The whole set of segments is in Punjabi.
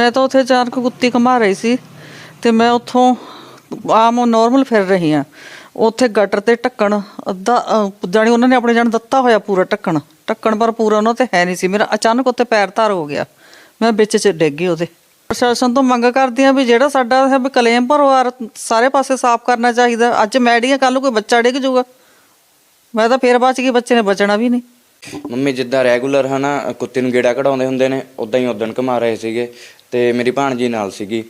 ਮੈਂ ਤਾਂ ਉੱਥੇ ਅਚਾਨਕ ਕੁੱਤੀ ਘੁਮਾ ਰਹੀ ਸੀ ਤੇ ਮੈਂ ਉੱਥੋਂ ਆਮ ਨਾਰਮਲ ਫਿਰ ਰਹੀ ਆ ਉੱਥੇ ਗਟਰ ਤੇ ਢੱਕਣ ਅੱਧਾ ਅਹ, ਉਹਨਾਂ ਨੇ ਆਪਣੇ ਜਾਨ ਦਿੱਤਾ ਹੋਇਆ ਪੂਰਾ ਢੱਕਣ। ਢੱਕਣ ਪਰ ਪੂਰਾ ਉਹਨਾਂ ਤੇ ਹੈ ਨਹੀਂ ਸੀ। ਮੇਰਾ ਅਚਾਨਕ ਉੱਥੇ ਪੈਰ ਧਾਰ ਹੋ ਗਿਆ। ਮੈਂ ਵਿੱਚ ਚ ਡਿੱਗ ਗਈ ਉਹਦੇ। ਪ੍ਰਸ਼ਾਸਨ ਤੋਂ ਮੰਗ ਕਰਦੀ ਆ ਵੀ ਜਿਹੜਾ ਸਾਡਾ ਹੈ ਵੀ ਕਲੇਮ ਭਰੋ ਸਾਰੇ ਪਾਸੇ ਸਾਫ਼ ਕਰਨਾ ਚਾਹੀਦਾ। ਅੱਜ ਮੈਡੀਆ ਕੱਲ ਨੂੰ ਕੋਈ ਬੱਚਾ ਡਿੱਗ ਜਾਊਗਾ। ਮੈਂ ਤਾਂ ਫੇਰ ਬਚ ਗਈ ਬੱਚੇ ਨੇ ਬਚਣਾ ਵੀ ਨਹੀਂ। ਮੰਮੀ ਜਿੱਦਾਂ ਰੈਗੂਲਰ ਹਨਾ ਕੁੱਤੇ ਨੂੰ ਗੇੜਾ ਕਢਾਉਂਦੇ ਹੁੰਦੇ ਨੇ ਉਦਾਂ ਹੀ ਉਦਣ ਘੁਮਾ ਰਹੇ ਸੀਗੇ। ਤੇ ਮੇਰੀ ਭਾਣਜੀ ਨਾਲ ਸੀਗੀ।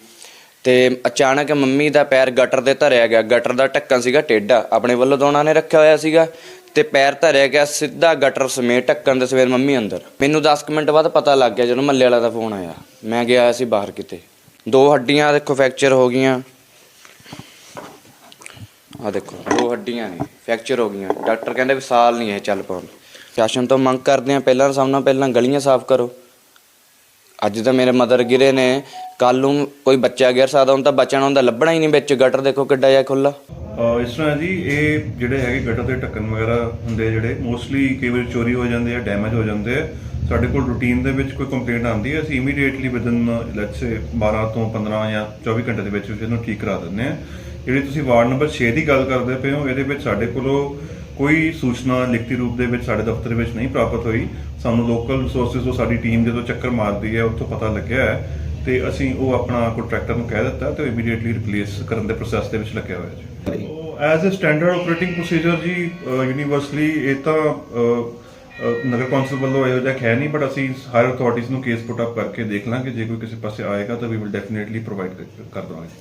ਤੇ ਅਚਾਨਕ ਮੰਮੀ ਦਾ ਪੈਰ ਗਟਰ ਦੇ ਧਰਿਆ ਗਿਆ। ਗਟਰ ਦਾ ਢੱਕਣ ਸੀਗਾ ਟੇਢਾ। ਆਪਣੇ ਵੱਲੋਂ ਤਾਂ ਉਹਨਾਂ ਨੇ ਰੱਖਿਆ ਹੋਇਆ ਸੀਗਾ। ਤੇ ਪੈਰ ਧਰਿਆ ਗਿਆ ਸਿੱਧਾ ਗਟਰ ਸਮੇਤ ਢੱਕਣ ਦੇ ਸਵੇਰ ਮੰਮੀ ਅੰਦਰ। ਮੈਨੂੰ 10 ਮਿੰਟ ਬਾਅਦ ਪਤਾ ਲੱਗ ਗਿਆ ਜਦੋਂ ਮੱਲੇ ਵਾਲਾ ਦਾ ਫੋਨ ਆਇਆ। ਮੈਂ ਗਿਆ ਸੀ ਬਾਹਰ ਕਿਤੇ। ਦੋ ਹੱਡੀਆਂ ਦੇਖੋ ਫ੍ਰੈਕਚਰ ਹੋ ਗਈਆਂ। ਆ ਦੇਖੋ, ਦੋ ਹੱਡੀਆਂ ਨੇ ਫ੍ਰੈਕਚਰ ਹੋ ਗਈਆਂ। ਡਾਕਟਰ ਕਹਿੰਦੇ ਵੀ ਸਾਲ ਨਹੀਂ ਇਹ ਚੱਲ ਪਾਉਣ। ਸ਼ਾਸਨ ਤੋਂ ਮੰਗ ਕਰਦੇ ਆ ਪਹਿਲਾਂ ਸਭ ਨਾਲ ਪਹਿਲਾਂ ਗਲੀਆਂ ਸਾਫ਼ ਕਰੋ। ਅੱਜ ਤਾਂ ਮੇਰੇ ਮਦਰ ਗਿਰੇ ਨੇ ਕੱਲ ਨੂੰ ਕੋਈ ਬੱਚਾ ਗਿਰ ਸਕਦਾ, ਹੁਣ ਤਾਂ ਬਚਣਾ ਹੁੰਦਾ, ਲੱਭਣਾ ਹੀ ਨਹੀਂ ਵਿੱਚ ਗਟਰ ਦੇਖੋ ਕਿੱਡਾ ਜਿਹਾ ਖੁੱਲਾ ਅਹ ਇਸ ਤਰ੍ਹਾਂ ਜੀ, ਇਹ ਜਿਹੜੇ ਹੈਗੇ ਗਟਰ ਦੇ ਢੱਕਣ ਵਗੈਰਾ ਹੁੰਦੇ ਆ ਜਿਹੜੇ ਮੋਸਟਲੀ ਕਈ ਵਾਰ ਚੋਰੀ ਹੋ ਜਾਂਦੇ ਆ ਡੈਮੇਜ ਹੋ ਜਾਂਦੇ ਆ। ਸਾਡੇ ਕੋਲ ਰੂਟੀਨ ਦੇ ਵਿੱਚ ਕੋਈ ਕੰਪਲੇਂਟ ਆਉਂਦੀ ਹੈ, ਅਸੀਂ ਇਮੀਡੀਏਟਲੀ ਵਿਦਨ ਲੈਟਸ ਸੇ 12 ਤੋਂ 15 ਜਾਂ 24 ਘੰਟੇ ਦੇ ਵਿੱਚ ਇਹਨੂੰ ਠੀਕ ਕਰਾ ਦਿੰਦੇ ਆ। ਜਿਹੜੀ ਤੁਸੀਂ ਵਾਰਡ ਨੰਬਰ 6 ਦੀ ਗੱਲ ਕਰਦੇ ਪਏ ਹੋ, ਇਹਦੇ ਵਿੱਚ ਸਾਡੇ ਕੋਲੋਂ ਕੋਈ ਸੂਚਨਾ ਲਿਖਤੀ ਰੂਪ ਦੇ ਵਿੱਚ ਸਾਡੇ ਦਫ਼ਤਰ ਵਿੱਚ ਨਹੀਂ ਪ੍ਰਾਪਤ ਹੋਈ। ਸਾਨੂੰ ਲੋਕਲ ਰਿਸੋਰਸਸ ਤੋਂ ਸਾਡੀ ਟੀਮ ਜਦੋਂ ਚੱਕਰ ਮਾਰਦੀ ਹੈ ਉੱਥੋਂ ਪਤਾ ਲੱਗਿਆ ਹੈ ਤੇ ਅਸੀਂ ਉਹ ਆਪਣਾ ਕੰਟਰੈਕਟਰ ਨੂੰ ਕਹਿ ਦਿੱਤਾ ਤੇ ਇਮੀਡੀਏਟਲੀ ਰਿਪਲੇਸ ਕਰਨ ਦੇ ਪ੍ਰੋਸੈਸ ਦੇ ਵਿੱਚ ਲੱਗਿਆ ਹੋਇਆ ਜੀ। As a standard operating procedure ਜੀ ਯੂਨੀਵਰਸਲੀ ਇਹ ਤਾਂ ਨਗਰ ਕੌਂਸਲ ਵੱਲੋਂ ਇਹੋ ਜਿਹਾ ਹੈ ਨਹੀਂ ਬਟ ਅਸੀਂ ਹਾਇਰ ਅਥਾਰਟੀਜ਼ ਨੂੰ ਕੇਸ ਪੁੱਟ ਅਪ ਕਰਕੇ ਦੇਖ ਲਾਂਗੇ। ਜੇ ਕੋਈ ਕਿਸੇ ਪਾਸੇ ਆਏਗਾ ਤਾਂ ਵੀ ਵਿਲ ਡੈਫੀਨਿਟਲੀ ਪ੍ਰੋਵਾਈਡ ਕਰ ਦਵਾਂਗੇ।